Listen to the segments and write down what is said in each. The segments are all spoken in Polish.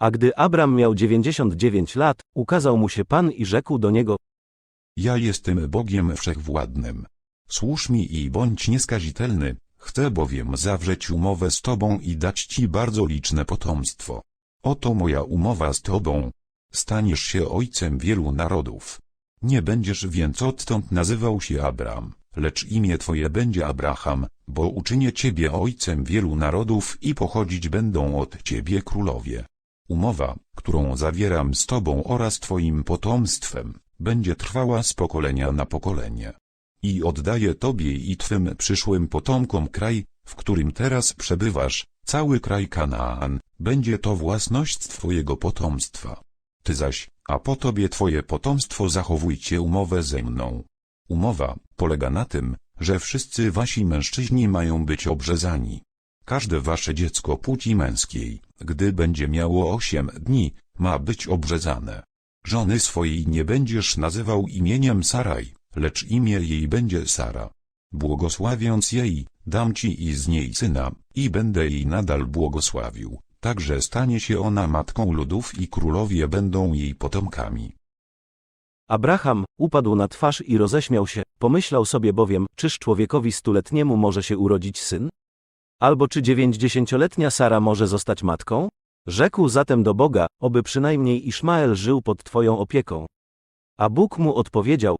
A gdy Abram miał 99 lat, ukazał mu się Pan i rzekł do niego, Ja jestem Bogiem Wszechwładnym. Służ mi i bądź nieskazitelny, chcę bowiem zawrzeć umowę z Tobą i dać Ci bardzo liczne potomstwo. Oto moja umowa z Tobą. Staniesz się ojcem wielu narodów. Nie będziesz więc odtąd nazywał się Abram, lecz imię Twoje będzie Abraham, bo uczynię Ciebie ojcem wielu narodów i pochodzić będą od Ciebie królowie. Umowa, którą zawieram z Tobą oraz Twoim potomstwem, będzie trwała z pokolenia na pokolenie. I oddaję Tobie i Twym przyszłym potomkom kraj, w którym teraz przebywasz, cały kraj Kanaan, będzie to własność Twojego potomstwa. Ty zaś, a po Tobie Twoje potomstwo zachowujcie umowę ze mną. Umowa polega na tym, że wszyscy wasi mężczyźni mają być obrzezani. Każde wasze dziecko płci męskiej, gdy będzie miało osiem dni, ma być obrzezane. Żony swojej nie będziesz nazywał imieniem Saraj, lecz imię jej będzie Sara. Błogosławiąc jej, dam ci i z niej syna, i będę jej nadal błogosławił, także stanie się ona matką ludów i królowie będą jej potomkami. Abraham upadł na twarz i roześmiał się, pomyślał sobie bowiem, czyż człowiekowi stuletniemu może się urodzić syn? Albo czy dziewięćdziesięcioletnia Sara może zostać matką? Rzekł zatem do Boga, oby przynajmniej Iszmael żył pod Twoją opieką. A Bóg mu odpowiedział,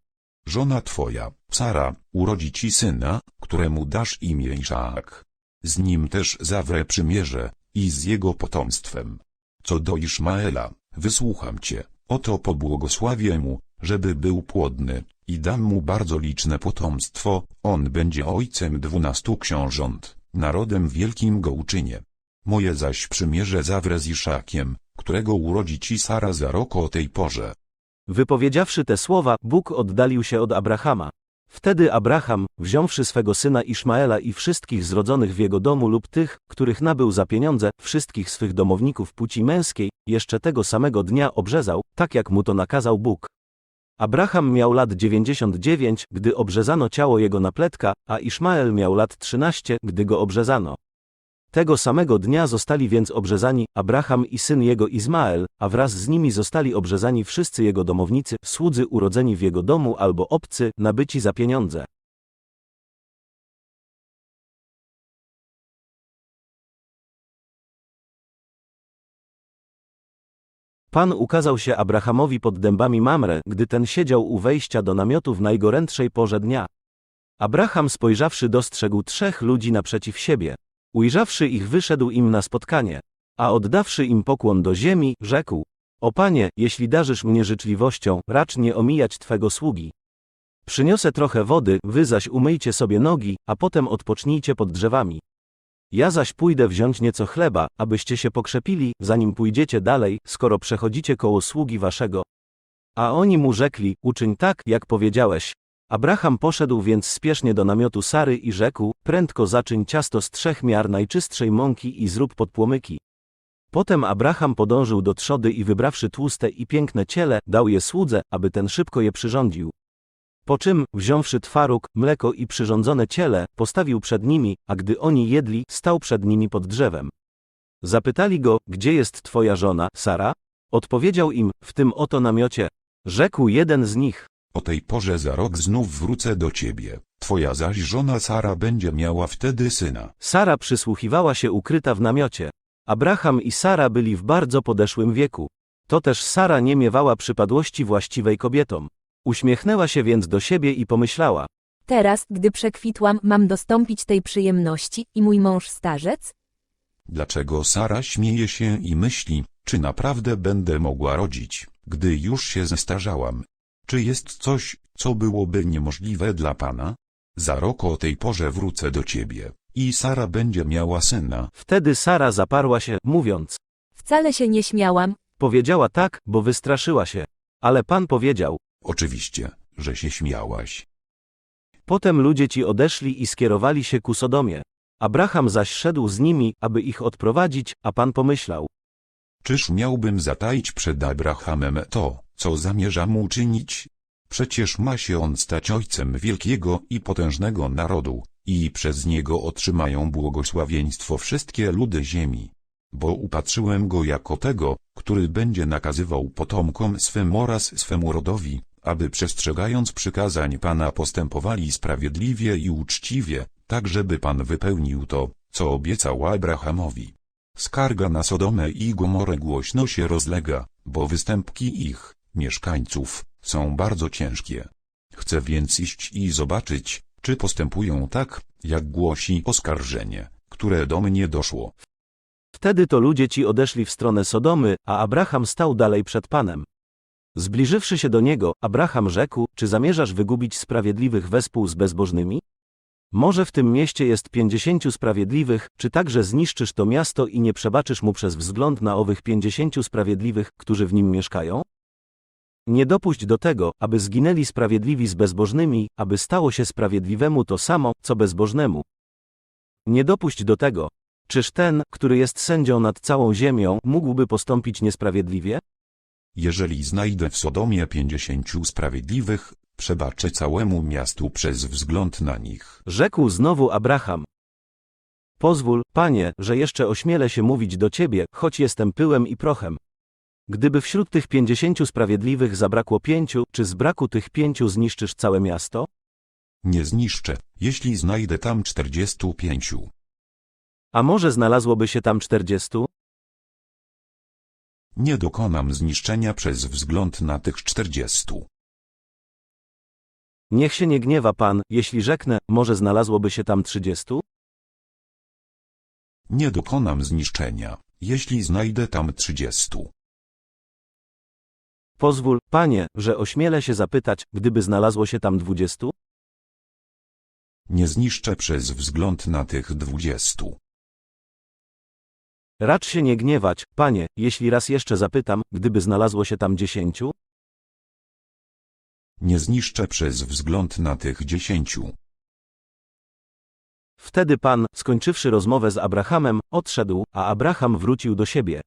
Żona twoja, Sara, urodzi ci syna, któremu dasz imię Iszaak. Z nim też zawrę przymierze, i z jego potomstwem. Co do Iszmaela, wysłucham cię, oto pobłogosławię mu, żeby był płodny, i dam mu bardzo liczne potomstwo, on będzie ojcem dwunastu książąt, narodem wielkim go uczynię. Moje zaś przymierze zawrę z Iszakiem, którego urodzi ci Sara za rok o tej porze. Wypowiedziawszy te słowa, Bóg oddalił się od Abrahama. Wtedy Abraham, wziąwszy swego syna Iszmaela i wszystkich zrodzonych w jego domu lub tych, których nabył za pieniądze, wszystkich swych domowników płci męskiej, jeszcze tego samego dnia obrzezał, tak jak mu to nakazał Bóg. Abraham miał lat 99, gdy obrzezano ciało jego napletka, a Iszmael miał lat 13, gdy go obrzezano. Tego samego dnia zostali więc obrzezani Abraham i syn jego Izmael, a wraz z nimi zostali obrzezani wszyscy jego domownicy, słudzy urodzeni w jego domu albo obcy, nabyci za pieniądze. Pan ukazał się Abrahamowi pod dębami Mamre, gdy ten siedział u wejścia do namiotu w najgorętszej porze dnia. Abraham spojrzawszy dostrzegł trzech ludzi naprzeciw siebie. Ujrzawszy ich wyszedł im na spotkanie, a oddawszy im pokłon do ziemi, rzekł: O panie, jeśli darzysz mnie życzliwością, racz nie omijać twego sługi. Przyniosę trochę wody, wy zaś umyjcie sobie nogi, a potem odpocznijcie pod drzewami. Ja zaś pójdę wziąć nieco chleba, abyście się pokrzepili, zanim pójdziecie dalej, skoro przechodzicie koło sługi waszego. A oni mu rzekli: Uczyń tak, jak powiedziałeś. Abraham poszedł więc spiesznie do namiotu Sary i rzekł: Prędko zaczyń ciasto z trzech miar najczystszej mąki i zrób podpłomyki. Potem Abraham podążył do trzody i wybrawszy tłuste i piękne ciele, dał je słudze, aby ten szybko je przyrządził. Po czym, wziąwszy twaróg, mleko i przyrządzone ciele, postawił przed nimi, a gdy oni jedli, stał przed nimi pod drzewem. Zapytali go, gdzie jest twoja żona, Sara? Odpowiedział im, w tym oto namiocie. Rzekł jeden z nich. O tej porze za rok znów wrócę do ciebie, twoja zaś żona Sara będzie miała wtedy syna. Sara przysłuchiwała się ukryta w namiocie. Abraham i Sara byli w bardzo podeszłym wieku. To też Sara nie miewała przypadłości właściwej kobietom. Uśmiechnęła się więc do siebie i pomyślała. Teraz, gdy przekwitłam, mam dostąpić tej przyjemności i mój mąż starzec? Dlaczego Sara śmieje się i myśli, czy naprawdę będę mogła rodzić, gdy już się zestarzałam? Czy jest coś, co byłoby niemożliwe dla Pana? Za rok o tej porze wrócę do ciebie, i Sara będzie miała syna. Wtedy Sara zaparła się, mówiąc. Wcale się nie śmiałam. Powiedziała tak, bo wystraszyła się. Ale Pan powiedział. Oczywiście, że się śmiałaś. Potem ludzie ci odeszli i skierowali się ku Sodomie. Abraham zaś szedł z nimi, aby ich odprowadzić, a Pan pomyślał. Czyż miałbym zataić przed Abrahamem to, co zamierza mu czynić? Przecież ma się on stać ojcem wielkiego i potężnego narodu, i przez niego otrzymają błogosławieństwo wszystkie ludy ziemi. Bo upatrzyłem go jako tego, który będzie nakazywał potomkom swym oraz swemu rodowi, aby przestrzegając przykazań Pana postępowali sprawiedliwie i uczciwie, tak żeby Pan wypełnił to, co obiecał Abrahamowi. Skarga na Sodomę i Gomorę głośno się rozlega, bo występki ich, mieszkańców, są bardzo ciężkie. Chcę więc iść i zobaczyć, czy postępują tak, jak głosi oskarżenie, które do mnie doszło. Wtedy to ludzie ci odeszli w stronę Sodomy, a Abraham stał dalej przed Panem. Zbliżywszy się do niego, Abraham rzekł, czy zamierzasz wygubić sprawiedliwych wespół z bezbożnymi? Może w tym mieście jest pięćdziesięciu sprawiedliwych, czy także zniszczysz to miasto i nie przebaczysz mu przez wzgląd na owych pięćdziesięciu sprawiedliwych, którzy w nim mieszkają? Nie dopuść do tego, aby zginęli sprawiedliwi z bezbożnymi, aby stało się sprawiedliwemu to samo, co bezbożnemu. Nie dopuść do tego. Czyż ten, który jest sędzią nad całą ziemią, mógłby postąpić niesprawiedliwie? Jeżeli znajdę w Sodomie pięćdziesięciu sprawiedliwych, przebaczę całemu miastu przez wzgląd na nich. Rzekł znowu Abraham. Pozwól, panie, że jeszcze ośmielę się mówić do ciebie, choć jestem pyłem i prochem. Gdyby wśród tych pięćdziesięciu sprawiedliwych zabrakło pięciu, czy z braku tych pięciu zniszczysz całe miasto? Nie zniszczę, jeśli znajdę tam czterdziestu pięciu. A może znalazłoby się tam czterdziestu? Nie dokonam zniszczenia przez wzgląd na tych czterdziestu. Niech się nie gniewa pan, jeśli rzeknę, może znalazłoby się tam trzydziestu? Nie dokonam zniszczenia, jeśli znajdę tam trzydziestu. Pozwól, panie, że ośmielę się zapytać, gdyby znalazło się tam dwudziestu? Nie zniszczę przez wzgląd na tych dwudziestu. Racz się nie gniewać, panie, jeśli raz jeszcze zapytam, gdyby znalazło się tam dziesięciu? Nie zniszczę przez wzgląd na tych dziesięciu. Wtedy pan, skończywszy rozmowę z Abrahamem, odszedł, a Abraham wrócił do siebie.